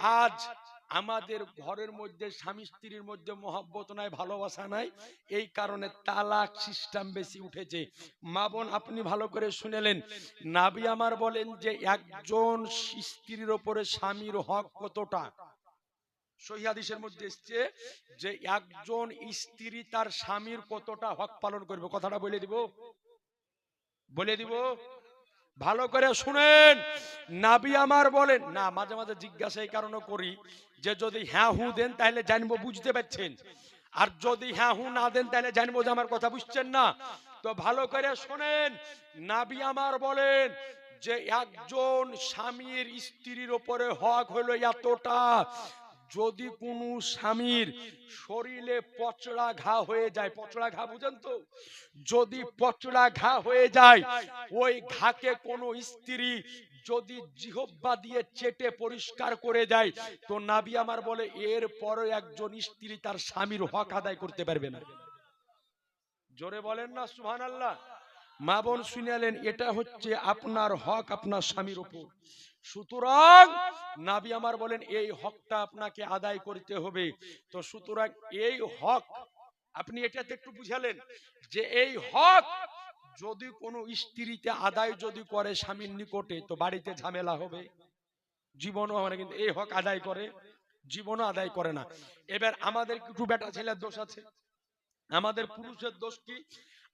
আজ আমাদের ঘরের মধ্যে স্বামী স্ত্রীর মধ্যে মহাব্বত নাই, ভালোবাসা নাই, এই কারণে তালাক সিস্টেম বেশি উঠেছে। মা বোন, আপনি ভালো করে শুনেলেন। নাবি আমার বলেন যে একজন স্ত্রীর ওপরে স্বামীর হক কতটা? সহিদের মধ্যে এসছে যে একজন স্ত্রী তার স্বামীর কতটা হক পালন করবে। কথাটা বলে দিব। বলে দিব। ভালো করে শুনেন। নাবি আমার বলেন, না, মাঝে মাঝে জিজ্ঞাসা এই কারণে করি যে যদি হ্যাঁ হু দেন তাহলে জানব, বুঝতে পারছেন? আর যদি হ্যাঁ হু না দেন তাহলে জানব যে আমার কথা বুঝছেন না। তো ভালো করে শোনেন, নাবি আমার বলেন যে একজন স্বামীর স্ত্রীর ওপরে হক হলো এতটা যদি কোনো স্বামীর শরীরে পচড়া ঘা হয়ে যায়, পচড়া ঘা বুঝেন তো? যদি পচড়া ঘা হয়ে যায়, ওই ঘাকে কোনো স্ত্রী যদি জিহব্বা দিয়ে চেটে পরিষ্কার করে দেয়, তো নাবি আমার বলে, এর পরে একজন স্ত্রী তার স্বামীর হক আদায় করতে পারবে না। জোরে বলেন না সুহান আল্লাহ মা বোন শুনালেন এটা হচ্ছে আপনার হক, আপনার স্বামীর উপর সুতরাং নাবি আমার বলেন, এই হকটা আপনাকে আদায় করতে হবে। তো সুতরাং এই হক, আপনি এটাতে একটু বুঝালেন যে এই হক যদি কোনো স্ত্রীতে আদায় যদি করে স্বামীর নিকটে, তো বাড়িতে ঝামেলা হবে। জীবনও আমরা কিন্তু এই হক আদায় করে, জীবনও আদায় করে না। এবার আমাদের কিছু বেটা ছেলের দোষ আছে? আমাদের পুরুষের দোষ কি?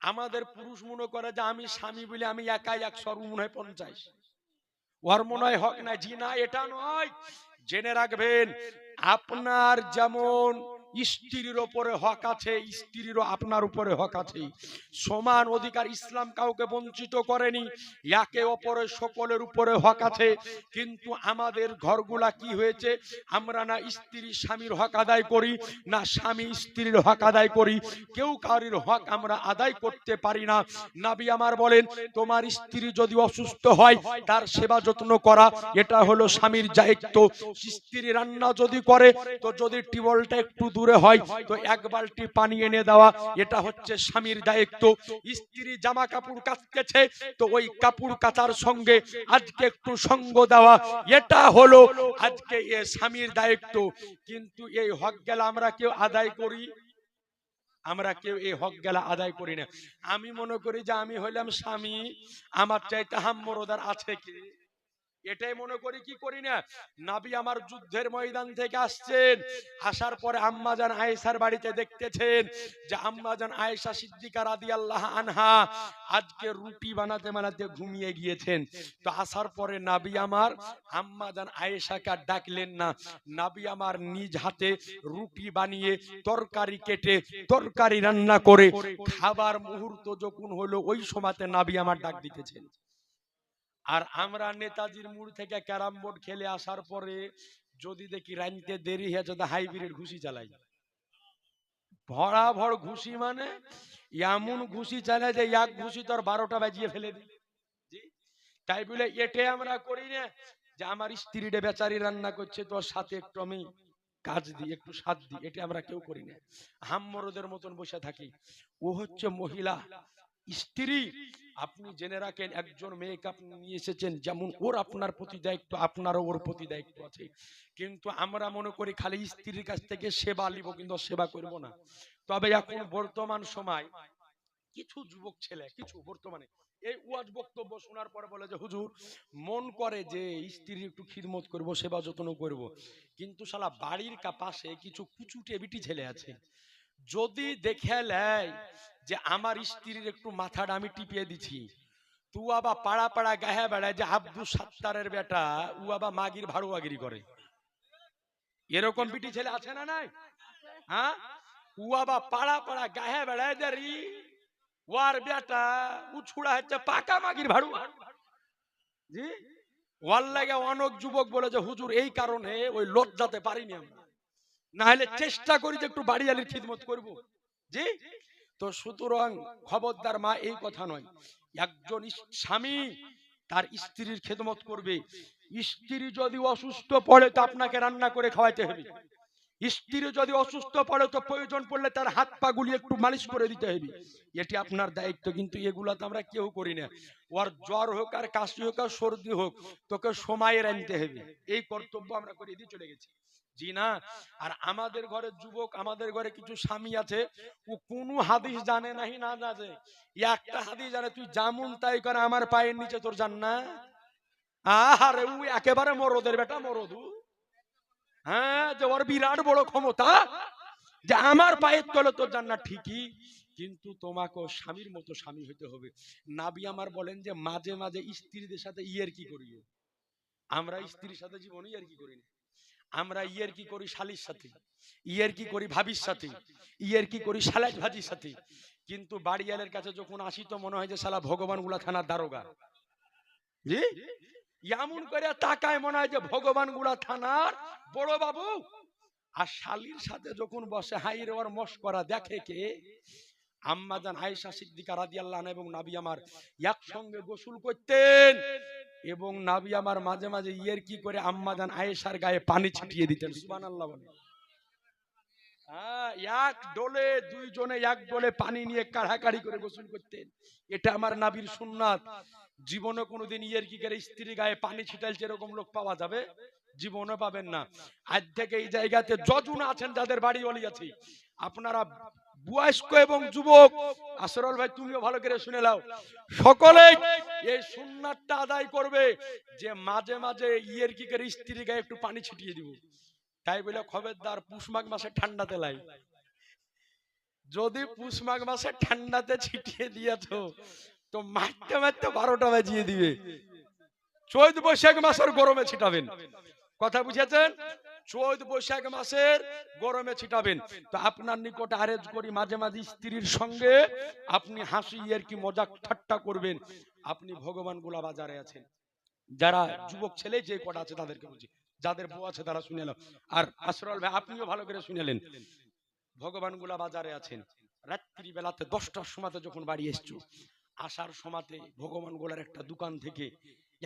আমাদের পুরুষ মনে করে যে আমি স্বামী বলে আমি একাই একশো মনে হয় পঞ্চাশ। ওর মনে হক না জি না এটা নয়। জেনে রাখবেন আপনার যেমন স্ত্রীর ওপরে হক আছে, স্ত্রীরও আপনার উপরে হক আছে। সমান অধিকার ইসলাম কাউকে বঞ্চিত করেনি, একে অপরে সকলের উপরে হক আছে। কিন্তু আমাদের ঘরগুলা কি হয়েছে? আমরা না স্ত্রী স্বামীর হক আদায় করি, না স্বামী স্ত্রীর হক আদায় করি। কেউ কারোর হক আমরা আদায় করতে পারি না। নাবি আমার বলেন, তোমার স্ত্রী যদি অসুস্থ হয়, তার সেবা যত্ন করা, এটা হলো স্বামীর দায়িত্ব। স্ত্রী রান্না যদি করে, তো যদি টিউবওয়েলটা একটু দূরে হয় তো এক বালতি পানি এনে দেওয়া এটা হচ্ছে স্বামীর দায়িত্ব। স্ত্রী জামা কাপড় কাচতেছে তো ওই কাপড় কাচার সঙ্গে আজকে একটু সঙ্গ দেওয়া এটা হলো আজকে এ স্বামীর দায়িত্ব। কিন্তু এই হক গেলা আমরা কেউ আদায় করি? আমরা কেউ এই হক গেলা আদায় করি না। আমি মনে করি যে আমি হইলাম স্বামী আমার চাইতে হাম্মরদার আছে কি? এটাই মনে করি কি করি না? নাবি আমার যুদ্ধের ময়দান থেকে আসছেন। আসার পরে আম্মাজান আয়েশার বাড়িতে দেখতেছেন যে আম্মাজান আয়েশা সিদ্দিকা রাদিয়াল্লাহ আনহা আজকে রুটি বানাতে বানাতে ঘুমিয়ে গিয়েছেন। তো আসার পরে নাবি আমার আম্মাজান আয়েশাকে আর ডাকলেন না। নাবি আমার নিজ হাতে রুটি বানিয়ে তরকারি কেটে তরকারি রান্না করে খাবার মুহূর্ত যখন হলো ওই সময়তে নাবি আমার ডাক দিতেছেন। আর আমরা নেতাজির মুড় থেকে ক্যারাম বোর্ড খেলে আসার পরে যদি দেখি রাইনতে দেরি হয়ে যদি হাইব্রিড ঘুষি চালাই। ভরা ভর ঘুষি মানে এমন ঘুষি চালায় যে এক ঘুষি তোর বারোটা বাজিয়ে ফেলে দিই তাই বলে এটে আমরা করি না যে আমার স্ত্রীটা বেচারি রান্না করছে, তোর সাথে একটু আমি কাজ দিই, একটু সাথ দিই, এটা আমরা কেউ করি না। হাম্মরদের মতন বসে থাকি। ও হচ্ছে মহিলা। স্ত্রী, আপনি জেনে রাখেন একজন মেয়েকে আপনি নিয়ে এসেছেন, যেমন ওর আপনার প্রতি দায়িত্ব, আপনারও ওর প্রতি দায়িত্ব আছে। কিন্তু আমরা মনে করি খালি স্ত্রীর কাছ থেকে সেবা নিব, কিন্তু সেবা করব না। তবে এখন বর্তমান সময় কিছু যুবক ছেলে, কিছু বর্তমানে, এই ওয়াজ বক্তব্য শোনার পরে বলে যে, হুজুর, মন করে যে স্ত্রীর একটু খিদমত করব, সেবা যত্ন করব, কিন্তু শালা বাড়ির পাশে কিছু কুচুটে বিটি ছেলে আছে। যদি দেখে নেয় যে আমার স্ত্রীর একটু মাথাটা আমি টিপিয়ে দিছি। তু আবার পাড়া পাড়া গাহে বেড়ায় যে আব্দুল সাত্তারের বেটা, উ আবার মাগির ভাড়ুয়াগিরি করে। এরকম বিটি ছেলে আছে না নাই? হ্যাঁ? উ আবার পাড়া পাড়া গাহে বেড়ায় যে রি, ওয়ার বেটা, উ ছুড়া হচ্ছে পাকা মাগির ভাড়ু। জি? ওয়ার লাগে অনেক যুবক বলে যে, হুজুর, এই কারণে ওই লজ্জাতে পারিনি আমরা। না হলে চেষ্টা করি যে একটু বাড়িয়ালির খিদমত করব। জি? তো সুতরাং খবরদার মা এই কথা নয়। একজন স্বামী তার স্ত্রীর খেদমত করবে। স্ত্রী যদি অসুস্থ পড়ে তো আপনাকে রান্না করে খাওয়াইতে হবে। স্ত্রী যদি অসুস্থ পড়ে তো প্রয়োজন পড়লে তার হাত পা গুলি একটু মালিশ করে দিতে হবে। এটি আপনার দায়িত্ব, কিন্তু এগুলা তো আমরা কেউ করি না। ওর জ্বর হোক আর কাশি হোক আর সর্দি হোক, তোকে সময়ের আনতে হবে। এই কর্তব্য আমরা করে দিয়ে চলে গেছি। জি না? আর আমাদের ঘরে যুবক, আমাদের ঘরে কিছু স্বামী আছে, ও কোনো হাদিস জানে নাহি না জানে। একটা হাদিস জানে, তুই যেমন তাই করে, আমার পায়ের নিচে তোর জান না আরে ও একেবারে মরদের বেটা হ্যাঁ যে ওর বিরাট বড় ক্ষমতা, যে আমার পায়ের তলে তোর জান্নাত, ঠিকই। কিন্তু তোমাকে স্বামীর মতো স্বামী হতে হবে। নাবি আমার বলেন যে, মাঝে মাঝে স্ত্রীদের সাথে ইয়ের কি করিও আমরা স্ত্রীর সাথে জীবনে ইয়ের কি করি না? আমরা ইয়ের কি করি শালির সাথে? ইয়ের কি করি ভাবির সাথে? ইয়ের কি করি সালাজ ভাজির সাথে? কিন্তু বাড়িয়ালের কাছে যখন আসি তো মনে হয় যে সালা ভগবানগুলা থানার দারোগা। জি? এমন করে তাকায় মনে হয় যে ভগবানগুলা থানার বড় বাবু। আর শালির সাথে যখন বসে হাই রে ওর মস্করা দেখে কে? আম্মাজান আয়েশা সিদ্দিকা রাদিয়াল্লাহু এবং নাবি আমার একসঙ্গে গোসল করতেন। এবং নাবি আমার মাঝে মাঝে ইয়ের কি করে আম্মাজান আয়েশার গায়ে পানি ছিটিয়ে দিতেন সুবহানাল্লাহ বলে হ্যাঁ, এক ডোলে দুইজনে এক ডোলে পানি নিয়ে কাড়াকাড়ি করে গোসল করতেন। এটা আমার নাবির সুন্নাত। জীবনে কোনোদিন ইয়ের কি করে স্ত্রী গায়ে পানি ছিটাইছে এরকম লোক পাওয়া যাবে জীবনে পাবেন না। আজ থেকে এই জায়গাতে যজন আছেন যাদের বাড়ি অলি আছে। আপনারা বয়স্ক এবং যুবক আসরল ভাই, তুমিও ভালো করে শুনে নাও। সকলে এই সুন্নাতটা আদায় করবে যে মাঝে মাঝে ইয়ের কি করে স্ত্রী গায়ে একটু পানি ছিটিয়ে দিব। তাই বলে খবরদার পুষ মাঘ মাসে ঠান্ডাতে লাই। যদি পুষ মাঘ মাসে ঠান্ডাতে ছিটিয়ে দিয়েছ, তো মারতে মারতে বারোটা বাজিয়ে দিবে। চৈত বৈশাখ মাসের গরমে ছিটাবেন। কথা বুঝেছেন? চৈত বৈশাখ মাসের গরমে ছিটাবেন। তো আপনার নিকট আরেজ করি, মাঝে মাঝে স্ত্রীর সঙ্গে আপনি হাসি আর কি মজাক ঠাট্টা করবেন? আপনি ভগবানগুলা বাজারে আছেন। যারা যুবক ছেলে, যে কটা আছে তাদেরকে বুঝি যাদের বউ আছে তারা শুনে আর আসরল ভাই, আপনিও ভালো করে শুনেলেন ভগবানগুলা বাজারে আছেন। রাত্রি বেলাতে দশটার সময়তে যখন বাড়ি এসছো, আসার সময়তে ভগবান গোলার একটা দোকান থেকে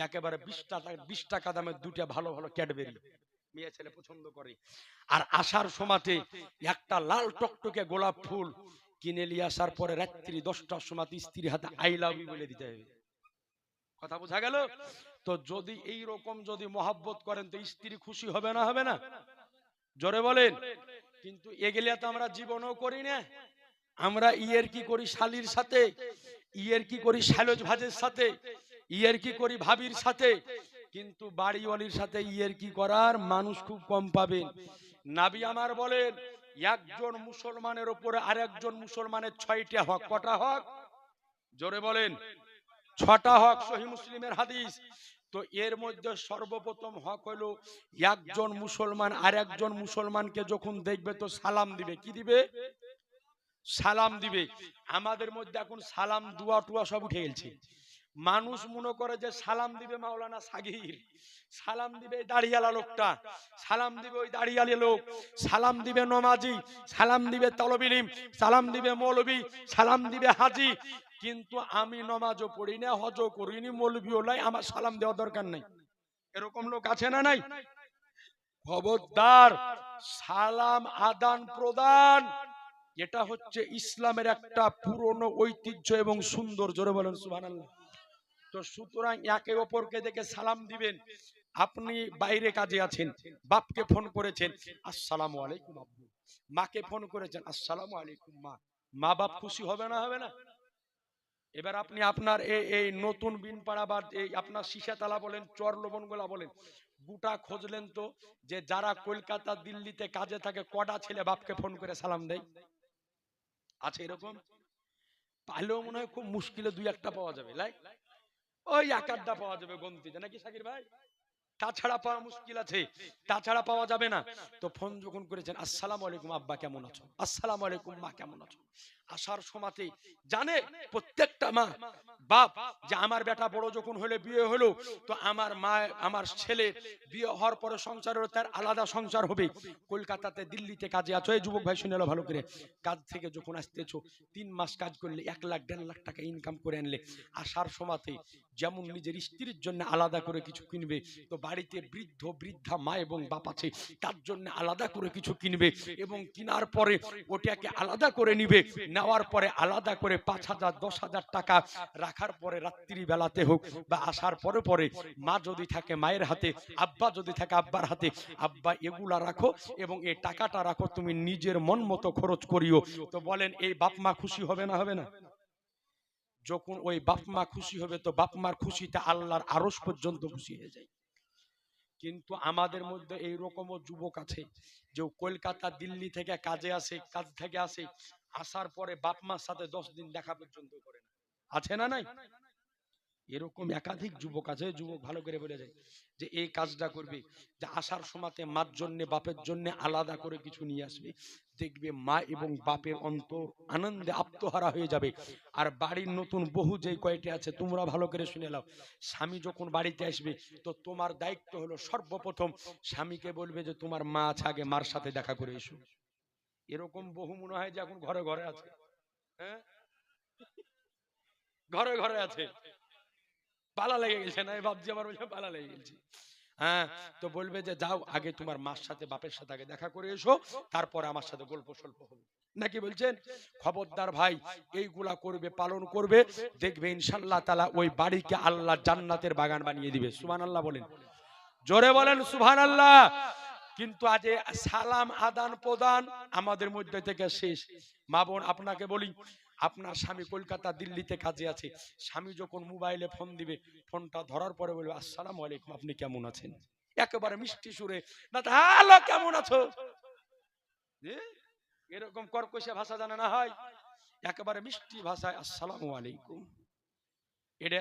একেবারে বিশ টাকা বিশ টাকা দামের দুটা ভালো ভালো ক্যাডবেরি মেয়ে ছেলে পছন্দ করে। আর আসার সময়তে একটা লাল টকটকে গোলাপ ফুল কিনে নিয়ে আসার পরে রাত্রি দশটার সময় স্ত্রীর হাতে আই লাভ ইউ বলে দিতে হবে। কথা বোঝা গেল? তো যদি এই রকম যদি মহাব্বত করেন তো স্ত্রী খুশি হবে না হবে না? জোরে বলেন। কিন্তু এগুলি তো আমরা জীবনও করি না। আমরা ইয়ের কি করি শালির সাথে? ইয়ের কি করি শালজ ভাজের সাথে? ইয়ের কি করি ভাবির সাথে? কিন্তু বাড়িওয়ালির সাথে ইয়ের কি করার? মানুষ খুব কম পাবেন। নাবি আমার বলেন, একজন মুসলমানের উপরে আরেকজন মুসলমানের ছয়টা হক, কটা হক? জোরে বলেন, ছটা হক সহি মুসলিমের হাদিস। তো এর মধ্যে সর্বপ্রথম হক হলো, একজন মুসলমান আর একজন মুসলমানকে যখন দেখবে, তো সালাম দিবে। কি দিবে? সালাম দিবে। আমাদের মধ্যে এখন সালাম দুয়া টুয়া সব উঠে গেছে। মানুষ মনে করে যে সালাম দিবে মাওলানা সাগির, সালাম দিবে দাড়িয়ালা লোকটা, সালাম দিবে ওই দাড়িয়ালি লোক, সালাম দিবে নমাজি, সালাম দিবে তলবিলিম সালাম দিবে মৌলবি, সালাম দিবে হাজি। কিন্তু আমি নমাজও পড়ি না, হজও করিনি, মৌলবিও নাই, আমার সালাম দেওয়ার দরকার নাই। এরকম লোক আছে না নাই? খবরদার, সালাম আদান প্রদান, এটা হচ্ছে ইসলামের একটা পুরনো ঐতিহ্য এবং সুন্দর, জোরে বলেন সুবহানাল্লাহ। তো সুতরাং একে অপরকে দেখে সালাম দিবেন। আপনি বাইরে কাজে আছেন, বাপকে ফোন করেছেন। আসসালামু আলাইকুম আব্বু। মাকে ফোন করেছেন, আসসালামু আলাইকুম মা। মা বাপ খুশি হবে না হবে না? এবার আপনি আপনার এই নতুন বিনপাড়া বা আপনার শিশাতলা বলেন, চর লবণগোলা বলেন, গোটা খুঁজলেন তো যে যারা কলকাতা, দিল্লিতে কাজে থাকে, কটা ছেলে বাপকে ফোন করে সালাম দেয়? আছে এরকম? পাইলেও মনে হয় খুব মুশকিলে দুই একটা পাওয়া যাবে লাই ওই এক আধটা পাওয়া যাবে গন্তিতে নাকি সাকির ভাই? তাছাড়া পাওয়া মুশকিল আছে তাছাড়া পাওয়া যাবে না। তো ফোন যখন করেছেন আসসালামু আলাইকুম আব্বা কেমন আছো? আসসালামু আলাইকুম মা কেমন আছো? আসার সমাতে জানে প্রত্যেকটা মা বাপ যে আমার বেটা বড় যখন হলে বিয়ে হলো তো আমার মা আমার ছেলে বিয়ে হওয়ার পরে সংসার হলো তার আলাদা সংসার হবে। কলকাতাতে দিল্লিতে কাজে আছো? এই যুবক ভাই শুনে ভালো করে। কাজ থেকে যখন আসতেছো তিন মাস কাজ করলে এক লাখ দেড় লাখ টাকা ইনকাম করে আনলে আসার সমাতে যেমন নিজের স্ত্রীর জন্য আলাদা করে কিছু কিনবে, তো বাড়িতে বৃদ্ধ, বৃদ্ধা মা এবং বাপ আছে, তার জন্য আলাদা করে কিছু কিনবে এবং কেনার পরে ওটাকে আলাদা করে নিবে, নেওয়ার পরে আলাদা করে পাঁচ হাজার, দশ হাজার টাকা রাখার পরে রাত্রি বেলাতে হোক বা আসার পরে পরে মা যদি থাকে মায়ের হাতে, আব্বা যদি থাকে আব্বার হাতে, আব্বা এগুলা রাখো এবং এই টাকাটা রাখো তুমি নিজের মন মতো খরচ করিও। তো বলেন, এই বাপ মা খুশি হবে না হবে না? যখন ওই বাপ মা খুশি হবে তো বাপ মার খুশিতে আল্লাহর আরস পর্যন্ত খুশি হয়ে যায়। কিন্তু আমাদের মধ্যে এই রকমও যুবক আছে যে কলকাতা, দিল্লি থেকে কাজে আসে, কাজ থেকে আসে, আসার পরে বাপ মার সাথে দশ দিন দেখা পর্যন্ত করে না। আছে না নাই? এরকম একাধিক যুবক আছে, যুবক ভালো করে বলে যায় যে, এই কাজটা করবে, যে আসার সময়তে মার জন্য, বাপের জন্য আলাদা করে কিছু নিয়ে আসবে। দেখবে মা এবং বাপের অন্তর আনন্দে আত্মহারা হয়ে যাবে। আর বাড়ির নতুন বহু যে কয়টি আছে, তোমরা ভালো করে শুনে নাও। স্বামী যখন বাড়িতে আসবে, তো তোমার দায়িত্ব হলো সর্বপ্রথম স্বামীকে বলবে যে, তোমার মা আছে, আগে মার সাথে দেখা করে এসো। এরকম বহু মনে হয় যে, এখন ঘরে ঘরে আছে। হ্যাঁ? ঘরে ঘরে আছে। পালা লেগে গেছে না ভাবছি আমার বলছে পালা লেগে গেছে। হ্যাঁ তো বলবে যে যাও, আগে তোমার মার সাথে, বাপের সাথে আগে দেখা করে এসো, তারপরে আমার সাথে গল্প সল্প হবে। নাকি বলছেন? খবরদার ভাই, এইগুলা করবে, পালন করবে, দেখবে ইনশাল্লাহ তালা ওই বাড়িকে আল্লাহ জান্নাতের বাগান বানিয়ে দিবে। সুবহান আল্লাহ বলেন। জোরে বলেন সুবহান আল্লাহ কিন্তু আজ সালাম আদান প্রদান আমাদের মধ্যে থেকে শেষ। মা বোন, আপনাকে বলি আপনার স্বামী কলকাতা, দিল্লিতে কাজে আছে। স্বামী যখন মোবাইলে ফোন দিবে, ফোনটা ধরার পরে বলবে, আসসালাম আলাইকুম, আপনি কেমন আছেন? একেবারে মিষ্টি সুরে না হ্যালো, কেমন আছো? এরকম কর্কশে ভাষা জানে না হয়। একেবারে মিষ্টি ভাষায়, আসসালামু আলাইকুম। এটা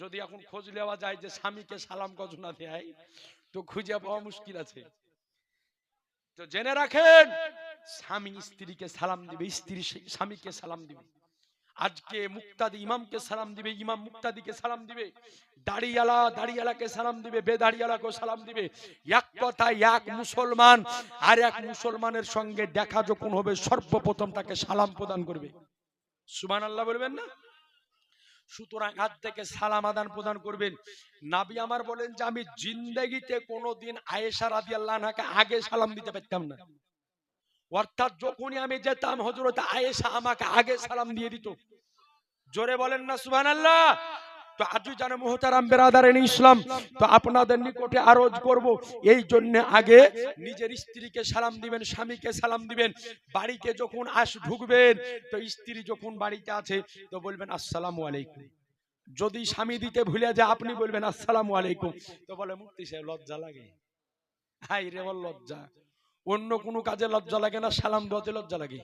যদি এখন খোঁজ নেওয়া যায় যে স্বামীকে সালাম কজনা দেয়, তো খুঁজে পাওয়া মুশকিল আছে। তো জেনে রাখেন, স্বামী স্ত্রীকে সালাম দিবে, স্ত্রী স্বামীকে সালাম দিবে। আজকে মুক্তাদি ইমামকে সালাম দিবে, ইমাম মুক্তাদিকে সালাম দিবে। দাড়িয়ালা, দাড়িয়ালাকে সালাম দিবে, বেদাড়িয়ালাকেও সালাম দিবে। এক কথা, এক মুসলমান আর এক মুসলমানের সঙ্গে দেখা যখন হবে, সর্বপ্রথম তাকে সালাম প্রদান করবে। সুমান আল্লাহ বলবেন না? সুতরাং আজ থেকে সালাম আদান প্রদান করবেন। নাবি আমার বলেন যে, আমি জিন্দগিতে কোনোদিন আয়েশা রাদি আল্লাহকে আগে সালাম দিতে পারতাম না। অর্থাৎ যখনই আমি যেতাম হজরত আয়েশা আমাকে আগে সালাম দিয়ে দিত। জোরে বলেন না সুবহান আল্লাহ তো বাড়িতে যখন ঢুকবেন, তো স্ত্রী যখন বাড়িতে আছে, তো বলবেন যদি স্বামী দিতে ভুলে যায়, আপনি বলবেন, আসসালামু আলাইকুম। তো বলে মুক্তি সাহেব, লজ্জা লাগে। হাই রে লজ্জা। অন্য কোনো কাজে লজ্জা লাগে না, সালাম দেওয়াতে লজ্জা লাগে।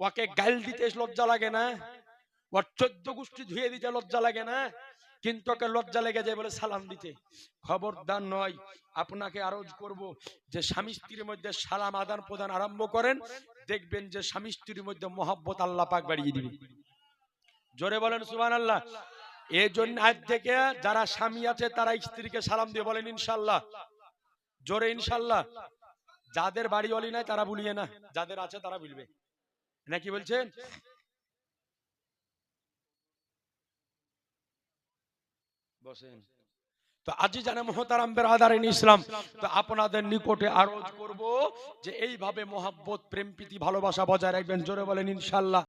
ওকে গাইল দিতে লজ্জা লাগে না ওর চোদ্দ গোষ্ঠী ধুয়ে দিতে লজ্জা লাগে না, কিন্তু ওকে লজ্জা লেগে যায় বলে সালাম দিতে। খবরদার নয়, আপনাকে আরজ করব যে স্বামী স্ত্রীর মধ্যে সালাম আদান প্রদান আরম্ভ করেন, দেখবেন যে স্বামী স্ত্রীর মধ্যে মহব্বত আল্লাহ পাক বাড়িয়ে দিবে। জোরে বলেন সুবহান আল্লাহ এই জন্য আজ থেকে যারা স্বামী আছে, তারা স্ত্রীকে সালাম দিয়ে বলেন ইনশাল্লাহ জোরে ইনশাল্লাহ যাদের বাড়ি অলি নাই, তারা ভুলিয়ে না। যাদের আছে, তারা ভুলবে। নাকি বলছেন? বসেন। তো আজি জানে মোহতারাম বেরাদারিন ইসলাম, তো আপনাদের নিকটে আরজ করব যে, এইভাবে মোহাব্বত, প্রেম, প্রীতি, ভালোবাসা বজায় রাখবেন। জোরে বলেন, ইনশাল্লাহ।